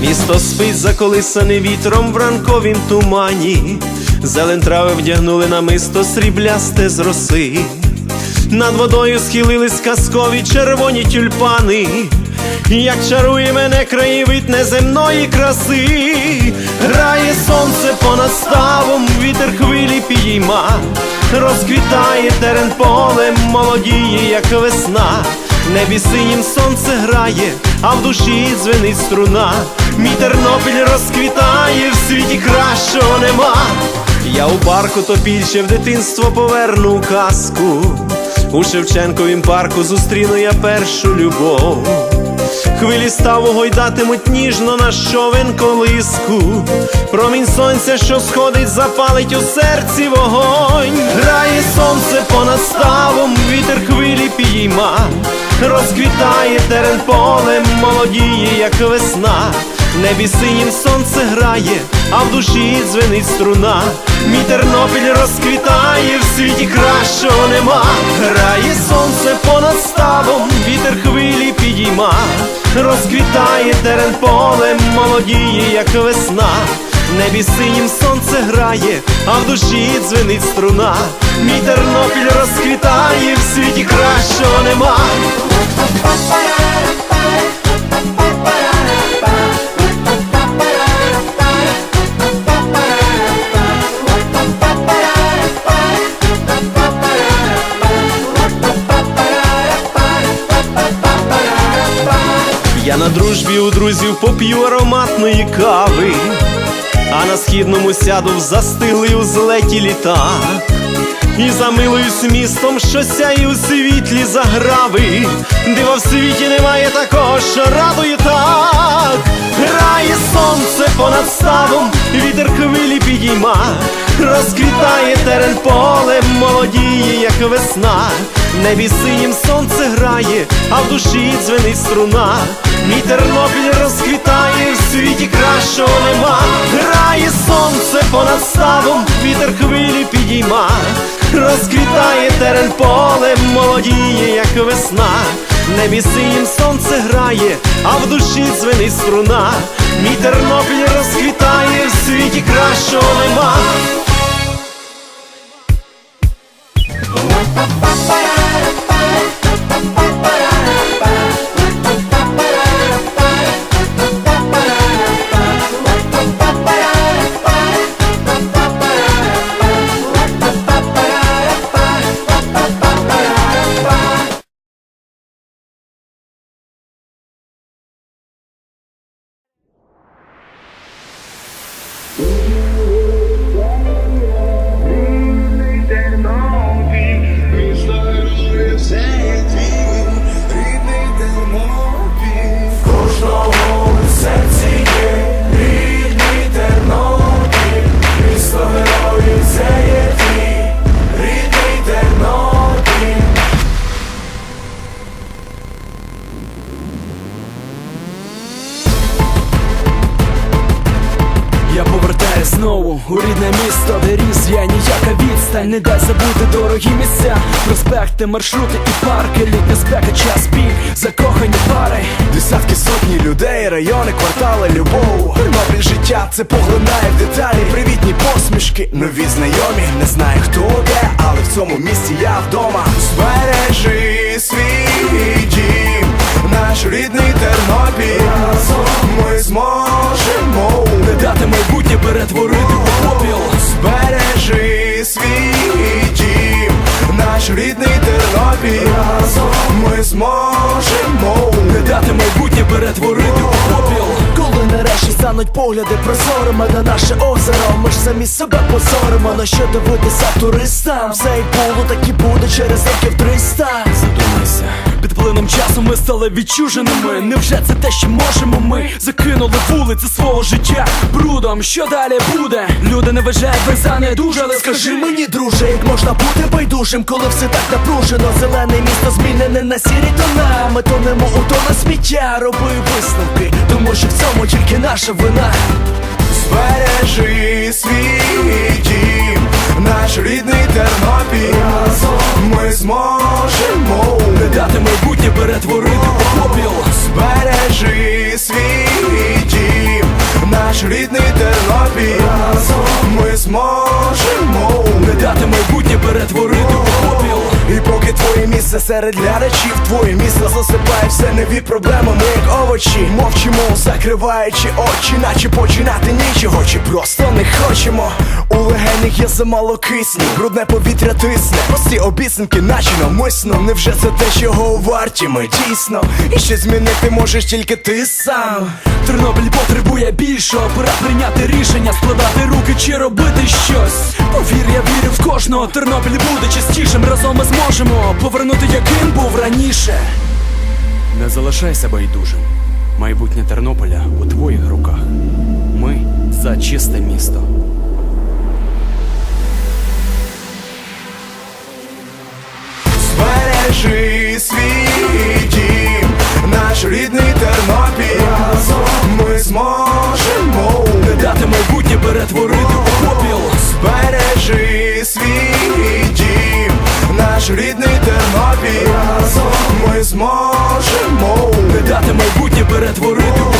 Місто спить заколисане вітром в ранковім тумані, зелен трави вдягнули на мисто сріблясте з роси. Над водою схилились казкові червоні тюльпани, як чарує мене краєвид неземної краси, грає сонце понад ставом, вітер хвилі підійма, розквітає терен полем, молодіє, як весна. Небі синім сонце грає, а в душі дзвенить струна. Мій Тернопіль розквітає, в світі кращого нема. Я у парку топільще в дитинство поверну казку. У Шевченковім парку зустріну я першу любов. Хвилі ставу гойдатимуть ніжно на човен колиску. Промінь сонця, що сходить, запалить у серці вогонь. Грає сонце понад ставом, вітер хвилі підійма, розквітає терен полем, молодіє, як весна. Небі синім сонце грає, а в душі дзвенить струна. Мій Тернопіль розквітає, в світі кращого нема. Грає сонце понад ставом, вітер хвилі підійма, розквітає терен полем, молодіє, як весна. Небі синім сонце грає, а в душі дзвенить струна. Мій Тернопіль розквітає, в світі кращого нема. На дружбі у друзів поп'ю ароматної кави, а на східному сяду в застиглий у злеті літак. І замилуюсь містом, що сяє у світлі заграви, дива в світі немає такого, що радує так. Грає сонце понад ставом, вітер хвилі підійма, розквітає терен полем, молодіє, як весна. Небі синім сонце грає, а в душі дзвенить струна. Мій Тернопіль розквітає, в світі кращого нема. Грає сонце понад ставом, вітер хвилі підійма, розквітає терен полем, молодіє, як весна. Небі синім сонце грає, а в душі дзвенить струна. Мій Тернопіль розквітає, в світі кращого нема. Місто, де я ніяка відстань, не дай забути дорогі місця, проспекти, маршрути і парки, літня спека, час пік, закохані пари. Десятки сотні людей, райони, квартали, любов. Тернопіль життя це поглинає в деталі. Привітні посмішки, нові знайомі. Не знаю хто де, але в цьому місці я вдома. Збережи свій дім, наш рідний Тернопіль. Ми зможемо Не дати перетворити у попіл. Коли нарешті стануть погляди прозорими на наше озеро, ми ж самі себе позоримо, на що дивитися туристам. Все і було, так і буде через років 300 Задумайся, під плином часу ми стали відчуженими. Невже це те, що можемо ми закинули вулиці свого життя брудом? Що далі буде? Люди не вважають ви за недужали. Скажи мені, друже, як можна бути байдужим, коли все так напружено Зелене місто змінене на сірі тона Ми тонемо у тона сміття, робив тільки наша вина. Збережи свій дім, наш рідний Тернопіль. Ми зможемо Не дати майбутнє перетворити у попіл. Збережи свій дім, наш рідний Тернопіль. Ми зможемо Не дати майбутнє перетворити місце серед глядачів, твоє місце засипає все нові проблеми. Ми як овочі мовчимо, закриваючи очі, наче починати нічого, чи просто не хочемо. У легенях є замало кисню, брудне повітря тисне. Прості обіцянки, наче навмисно. Невже це те, чого варті ми дійсно? І що змінити можеш тільки ти сам. Тернопіль потребує більшого, пора прийняти рішення, кожного. Тернопіль буде частішим. Разом ми зможемо повернути, яким був раніше. Не залишайся байдужим. Майбутнє Тернополя у твоїх руках. Ми за чисте місто. Збережи свій дім, наш рідний Тернопіль Ми зможемо Дати майбутнє перетворити